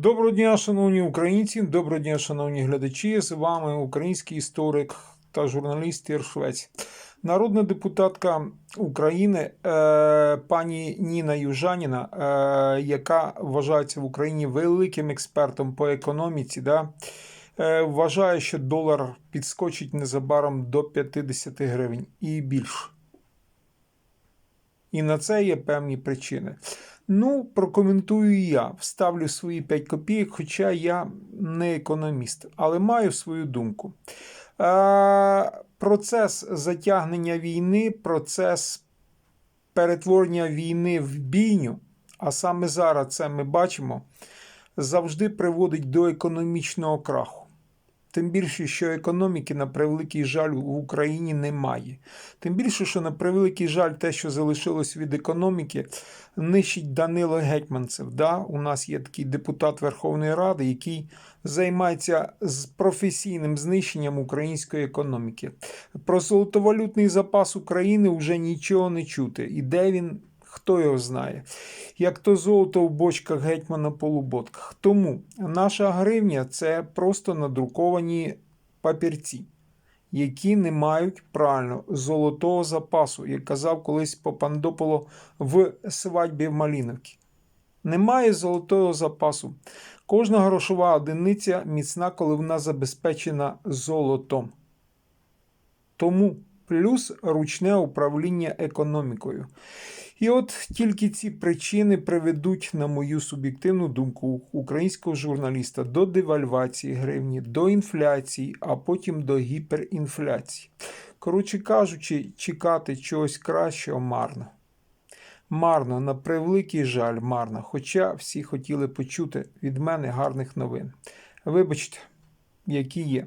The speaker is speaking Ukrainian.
Доброго дня, шановні українці, доброго дня, шановні глядачі. З вами український історик та журналіст Ір Швець. Народна депутатка України е, пані Ніна Южаніна, е, яка вважається в Україні великим експертом по економіці, да, е, вважає, що долар підскочить незабаром до 50 гривень і більше. І на це є певні причини. Ну, прокоментую я, вставлю свої 5 копійок, хоча я не економіст, але маю свою думку. Е, процес затягнення війни, процес перетворення війни в бійню, а саме зараз це ми бачимо, завжди приводить до економічного краху. Тим більше, що економіки, на превеликий жаль, в Україні немає. Тим більше, що на превеликий жаль, те, що залишилось від економіки, нищить Данило Гетьманцев. Да? У нас є такий депутат Верховної Ради, який займається професійним знищенням української економіки. Про золотовалютний запас України вже нічого не чути. І де він, хто його знає. Як то золото в бочках гетьмана полуботках. Тому наша гривня це просто надруковані папірці, які не мають правильно золотого запасу, як казав колись Попандополо в свадьбі в Маліновці. Немає золотого запасу. Кожна грошова одиниця міцна, коли вона забезпечена золотом. Тому плюс ручне управління економікою. І от тільки ці причини приведуть, на мою суб'єктивну думку, українського журналіста до девальвації гривні, до інфляції, а потім до гіперінфляції. Коротше кажучи, чекати чогось кращого марно. Марно, на превеликий жаль, марно. Хоча всі хотіли почути від мене гарних новин. Вибачте, які є.